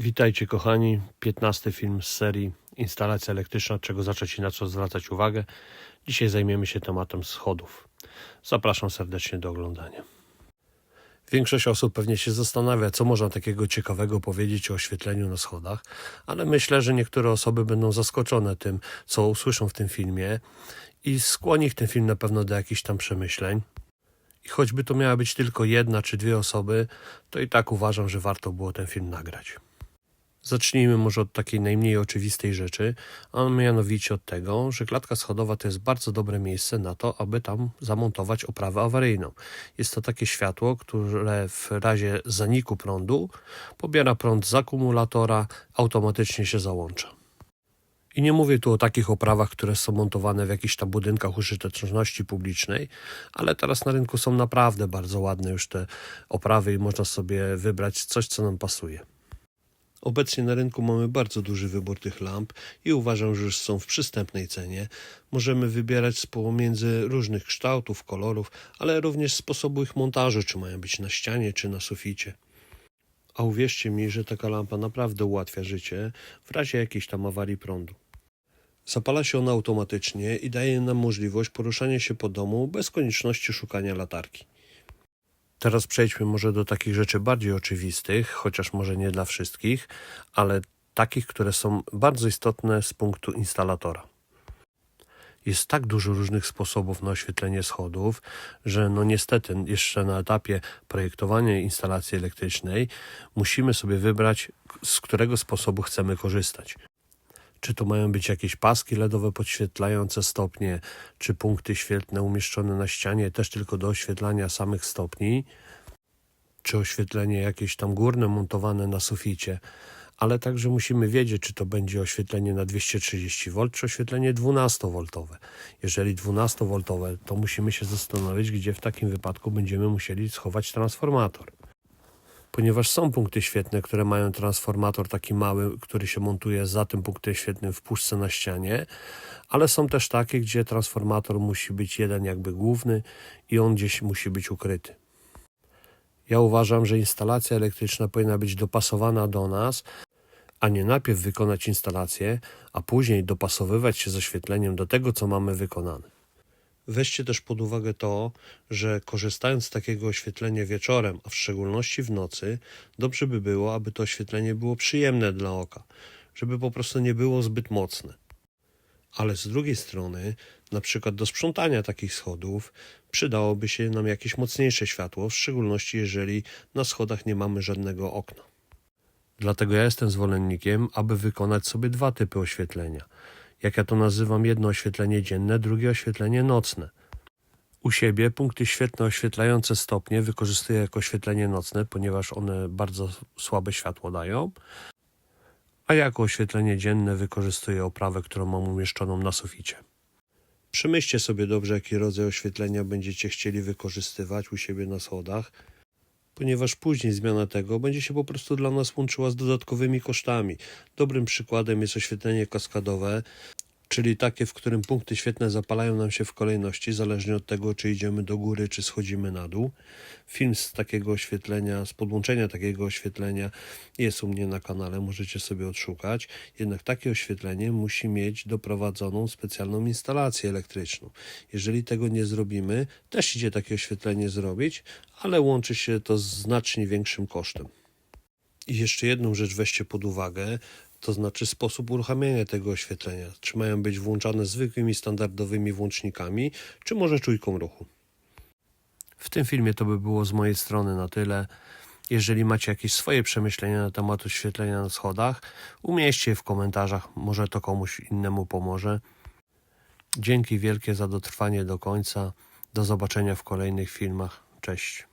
Witajcie kochani, 15 film z serii Instalacja elektryczna, czego zacząć i na co zwracać uwagę. Dzisiaj zajmiemy się tematem schodów. Zapraszam serdecznie do oglądania. Większość osób pewnie się zastanawia, co można takiego ciekawego powiedzieć o oświetleniu na schodach, ale myślę, że niektóre osoby będą zaskoczone tym, co usłyszą w tym filmie i skłoni ich ten film na pewno do jakichś tam przemyśleń. I choćby to miała być tylko jedna czy dwie osoby, to i tak uważam, że warto było ten film nagrać. Zacznijmy może od takiej najmniej oczywistej rzeczy, a mianowicie od tego, że klatka schodowa to jest bardzo dobre miejsce na to, aby tam zamontować oprawę awaryjną. Jest to takie światło, które w razie zaniku prądu pobiera prąd z akumulatora, automatycznie się załącza. I nie mówię tu o takich oprawach, które są montowane w jakichś tam budynkach użyteczności publicznej, ale teraz na rynku są naprawdę bardzo ładne już te oprawy i można sobie wybrać coś, co nam pasuje. Obecnie na rynku mamy bardzo duży wybór tych lamp i uważam, że już są w przystępnej cenie. Możemy wybierać z pomiędzy różnych kształtów, kolorów, ale również sposobu ich montażu, czy mają być na ścianie, czy na suficie. A uwierzcie mi, że taka lampa naprawdę ułatwia życie w razie jakiejś tam awarii prądu. Zapala się ona automatycznie i daje nam możliwość poruszania się po domu bez konieczności szukania latarki. Teraz przejdźmy może do takich rzeczy bardziej oczywistych, chociaż może nie dla wszystkich, ale takich, które są bardzo istotne z punktu instalatora. Jest tak dużo różnych sposobów na oświetlenie schodów, że no niestety jeszcze na etapie projektowania instalacji elektrycznej musimy sobie wybrać, z którego sposobu chcemy korzystać. Czy to mają być jakieś paski LEDowe podświetlające stopnie, czy punkty świetlne umieszczone na ścianie też tylko do oświetlania samych stopni, czy oświetlenie jakieś tam górne montowane na suficie, ale także musimy wiedzieć, czy to będzie oświetlenie na 230V, czy oświetlenie 12V. Jeżeli 12V, to musimy się zastanowić, gdzie w takim wypadku będziemy musieli schować transformator ponieważ są punkty świetne, które mają transformator taki mały, który się montuje za tym punktem świetnym w puszce na ścianie, ale są też takie, gdzie transformator musi być jeden jakby główny i on gdzieś musi być ukryty. Ja uważam, że instalacja elektryczna powinna być dopasowana do nas, a nie najpierw wykonać instalację, a później dopasowywać się z oświetleniem do tego, co mamy wykonane. Weźcie też pod uwagę to, że korzystając z takiego oświetlenia wieczorem, a w szczególności w nocy, dobrze by było, aby to oświetlenie było przyjemne dla oka, żeby po prostu nie było zbyt mocne. Ale z drugiej strony, na przykład do sprzątania takich schodów, przydałoby się nam jakieś mocniejsze światło, w szczególności jeżeli na schodach nie mamy żadnego okna. Dlatego ja jestem zwolennikiem, aby wykonać sobie dwa typy oświetlenia – jak ja to nazywam, jedno oświetlenie dzienne, drugie oświetlenie nocne. U siebie punkty świetne oświetlające stopnie wykorzystuję jako oświetlenie nocne, ponieważ one bardzo słabe światło dają, a jako oświetlenie dzienne wykorzystuję oprawę, którą mam umieszczoną na suficie. Przemyślcie sobie dobrze, jaki rodzaj oświetlenia będziecie chcieli wykorzystywać u siebie na schodach, ponieważ później zmiana tego będzie się po prostu dla nas łączyła z dodatkowymi kosztami. Dobrym przykładem jest oświetlenie kaskadowe, czyli takie, w którym punkty świetne zapalają nam się w kolejności, zależnie od tego, czy idziemy do góry, czy schodzimy na dół. Film z takiego oświetlenia, z podłączenia takiego oświetlenia jest u mnie na kanale, możecie sobie odszukać. Jednak takie oświetlenie musi mieć doprowadzoną specjalną instalację elektryczną. Jeżeli tego nie zrobimy, też idzie takie oświetlenie zrobić, ale łączy się to z znacznie większym kosztem. I jeszcze jedną rzecz weźcie pod uwagę, to znaczy sposób uruchamiania tego oświetlenia. Czy mają być włączane zwykłymi, standardowymi włącznikami, czy może czujką ruchu. W tym filmie to by było z mojej strony na tyle. Jeżeli macie jakieś swoje przemyślenia na temat oświetlenia na schodach, umieśćcie je w komentarzach, może to komuś innemu pomoże. Dzięki wielkie za dotrwanie do końca. Do zobaczenia w kolejnych filmach. Cześć.